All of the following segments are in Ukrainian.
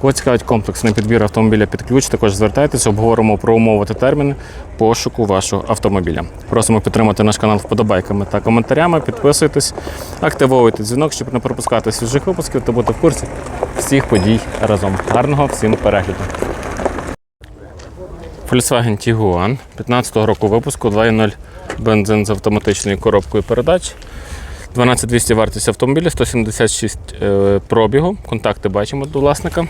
Кого цікавить комплексний підбір автомобіля під ключ, також звертайтесь, обговоримо про умови та терміни пошуку вашого автомобіля. Просимо підтримати наш канал вподобайками та коментарями. Підписуйтесь, активовуйте дзвінок, щоб не пропускати свіжих випусків та бути в курсі всіх подій разом. Гарного всім перегляду! Volkswagen Tiguan 15-го року випуску 2.0 бензин з автоматичною коробкою передач. 12200 вартість автомобіля, 176 е, пробігу. Контакти бачимо до власника.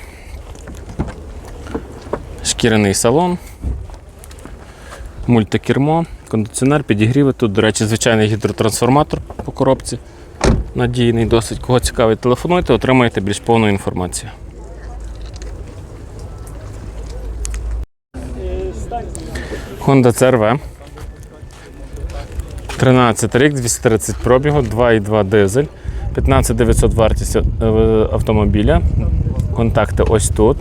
Шкіряний салон, мультикермо, кондиціонер, підігріви. Тут, до речі, звичайний гідротрансформатор по коробці. Надійний досить. Кого цікавить, телефонуйте, отримаєте більш повну інформацію. Honda CRV. 13 рік, 230 пробігу, 2,2 дизель, 15 900 вартість е, автомобіля. Контакти ось тут.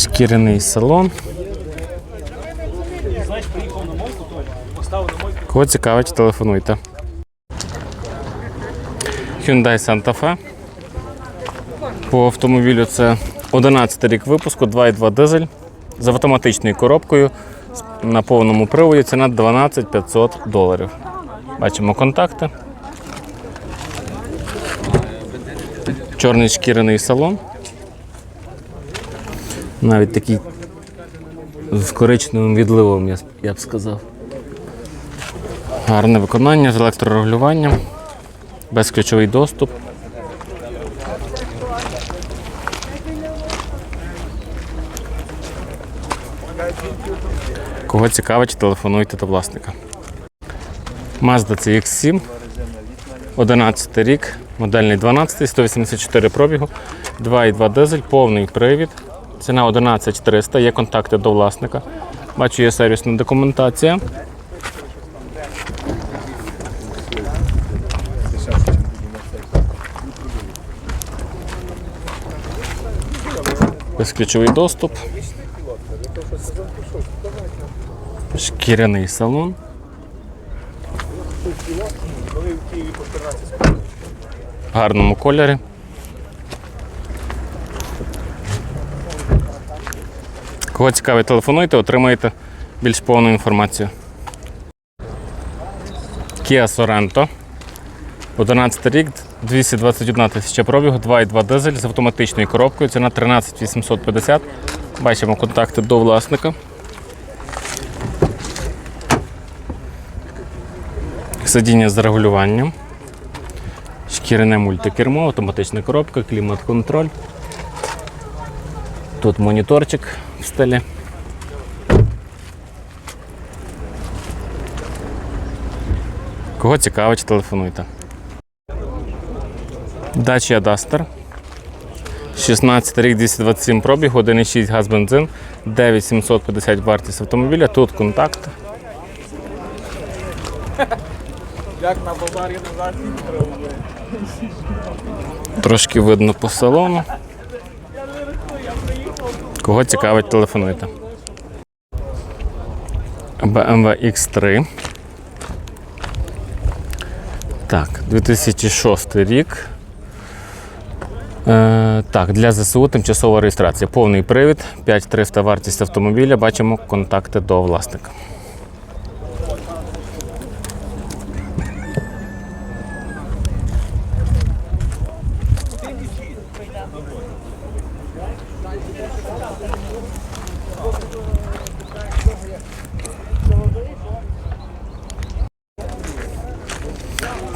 Шкіряний салон. Кого цікавить, телефонуйте. Hyundai Santa Fe. По автомобілю це 11 рік випуску, 2,2 дизель з автоматичною коробкою на повному приводі. Ціна 12 500 доларів. Бачимо контакти. Чорний шкіряний салон. Навіть такий з коричневим відливом, я, б сказав. Гарне виконання з електрорегулюванням, безключовий доступ. Кого цікавить, телефонуйте до власника. Mazda CX7, 11 рік, модельний 12, 184 пробігу, 2,2 дизель, повний привід. Ціна 11300, є контакти до власника. Бачу, є сервісна документація. Безключовий доступ. Шкіряний салон. В гарному кольорі. Кого цікавить, телефонуйте, отримаєте більш повну інформацію. Kia Sorento. 11 рік, 221 тисяча пробігу, 2,2 дизель з автоматичною коробкою. Ціна 13 850. Бачимо контакти до власника. Сидіння з регулюванням. Шкіряне мультикермо, автоматична коробка, клімат-контроль. Тут моніторчик в. Кого цікавить, телефонуйте. Dacia Duster. 16 рік 227 пробіг, 1,6 газ бензин, 9750 вартість автомобіля. Тут контакт. Як на базарі назад Трошки видно по салону. Кого цікавить, телефонуйте. BMW X3. Так, 2006 рік. Е, так, для ЗСУ тимчасова реєстрація. Повний привід, 5300 вартість автомобіля. Бачимо контакти до власника.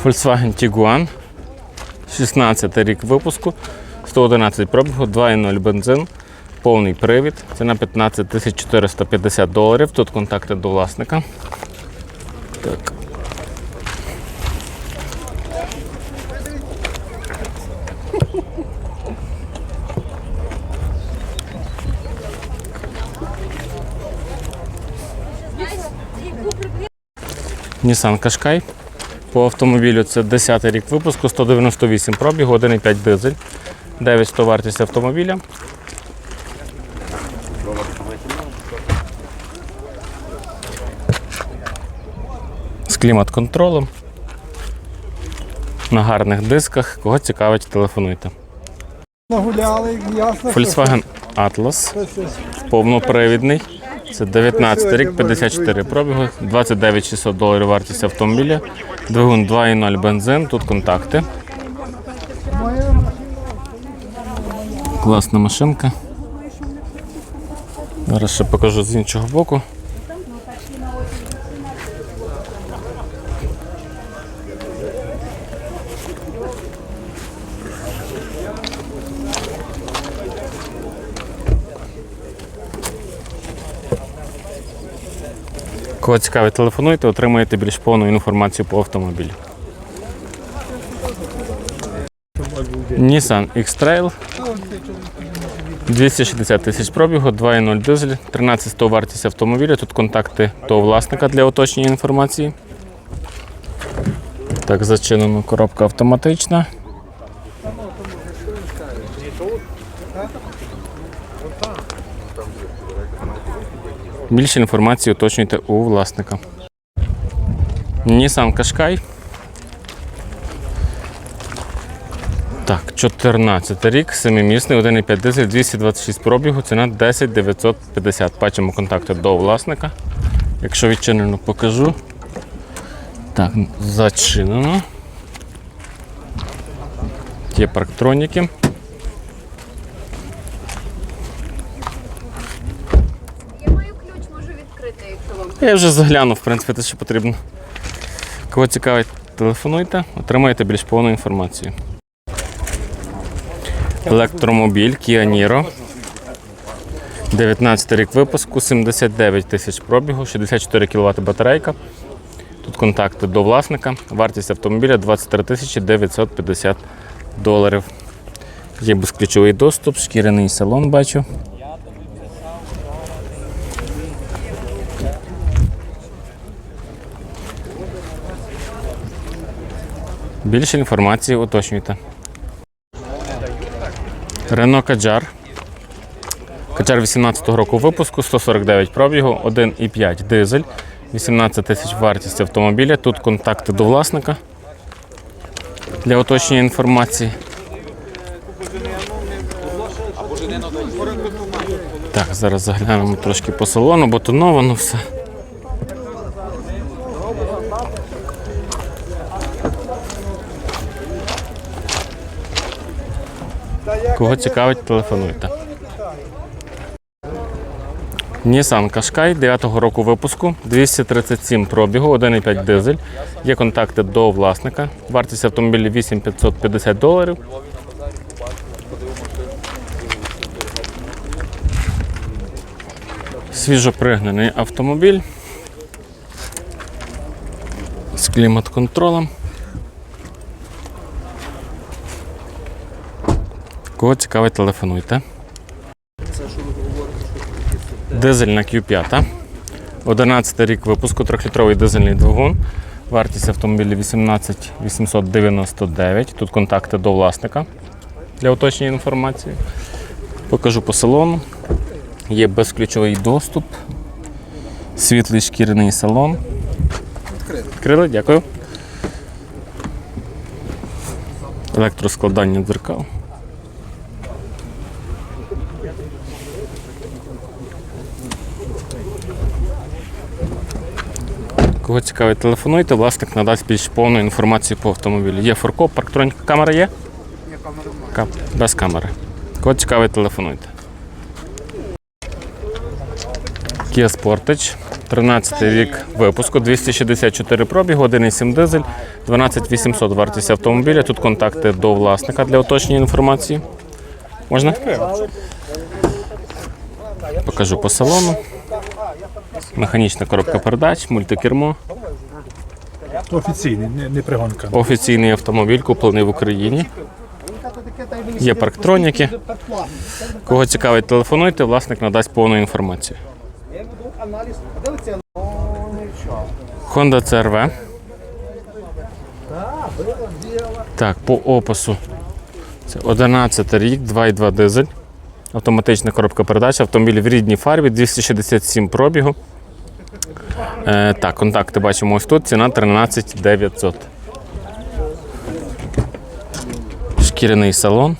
Volkswagen Tiguan. 16 рік випуску, 111 пробігу, 2,0 бензин, повний привід. Це Ціна 15 450 доларів. Тут контакти до власника. Так. Nissan Qashqai по автомобілю це 10 рік випуску, 198 пробігу, 1,5 дизель, 900 вартість автомобіля. З клімат-контролем. На гарних дисках. Кого цікавить, телефонуйте. Нагуляли, ясно. Volkswagen Atlas. Повнопривідний. Це 19 рік, 54 пробігу, 29 600 доларів вартість автомобіля. Двигун 2.0 бензин, тут контакти. Класна машинка. Зараз ще покажу з іншого боку. Кого цікавить, телефонуйте, отримаєте більш повну інформацію по автомобілю. Nissan X-Trail 260 тисяч пробігу, 2.0 дизель, 13 вартість автомобіля. Тут контакти до власника для уточнення інформації. Так, зачинено коробка автоматична. Більше інформації уточнюйте у власника. Nissan Qashqai. Так, 14 рік, 7-місний, 1,5 дизель, 226 пробігу, ціна 10 950. Бачимо контакти до власника. Якщо відчинено, покажу. Так, зачинено. Є парктроніки. Я маю ключ, можу відкрити, якщо вам. Я вже заглянув, в принципі, те, що потрібно. Кого цікавить, телефонуйте, отримаєте більш повну інформацію. Електромобіль Kia Niro. 19 рік випуску, 79 тисяч пробігу, 64 кВт батарейка. Тут контакти до власника. Вартість автомобіля 23 тисячі 950 доларів. Є безключовий доступ, шкіряний салон бачу. Більше інформації уточнюйте. Рено Каджар. Каджар 18-го року випуску, 149 пробігу, 1,5 дизель, 18 тисяч вартість автомобіля. Тут контакти до власника для уточнення інформації. Так, зараз заглянемо трошки по салону, бо тоновано все. Кого цікавить, телефонуйте. Nissan Qashqai 9-го року випуску, 237 пробігу, 1,5 дизель. Є контакти до власника. Вартість автомобіля 8550 доларів. Свіжопригнаний автомобіль з клімат-контролем. Кого цікавить, телефонуйте. Дизельна Q5. 11 рік випуску, 3-літровий дизельний двигун. Вартість автомобіля 18 899. Тут контакти до власника для уточнення інформації. Покажу по салону. Є безключовий доступ. Світлий шкіряний салон. Відкрили, дякую. Електроскладання дзеркал. Кого цікавить, телефонуйте, власник надасть більш повну інформацію по автомобілю. Є форкоп, парктроніка, камера є? Є камера. Без камери. Кого цікавить, телефонуйте. Kia Sportage, 13 рік випуску, 264 пробігу, 1,7 дизель, 12 800 вартість автомобіля. Тут контакти до власника для уточнення інформації. Можна? Покажу по салону. Механічна коробка передач, мультикермо. Офіційний, не, пригонка. Офіційний автомобіль куплений в Україні. Є парктроніки. Кого цікавить, телефонуйте, власник надасть повну інформацію. Honda CRV. Так, по опису. Це 11 рік, 2,2 дизель. Автоматична коробка передач. Автомобіль в рідній фарбі, 267 пробігу. Е, так, контакти бачимо ось тут. Ціна 13 900. Шкіряний салон.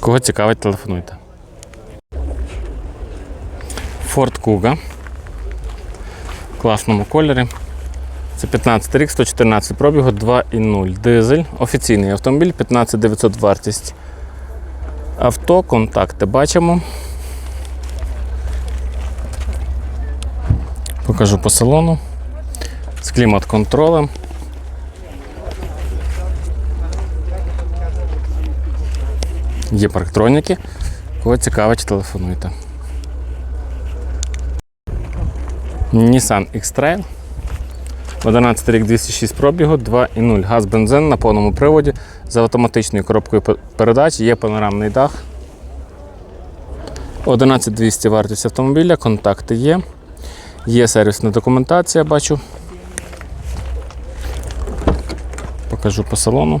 Кого цікавить, телефонуйте. Kuga. В класному кольорі. Це 15 рік, 114 пробігу, 2,0 дизель. Офіційний автомобіль, 15 900 вартість. Авто, контакти бачимо. Покажу по салону. З клімат-контролем. Є парктроніки. Кого цікавить, телефонуйте. Nissan X-Trail. 11 рік 206 пробігу, 2,0 газ бензин на повному приводі з автоматичною коробкою передач, є панорамний дах. 11200 вартість автомобіля, контакти є. Є сервісна документація, бачу. Покажу по салону.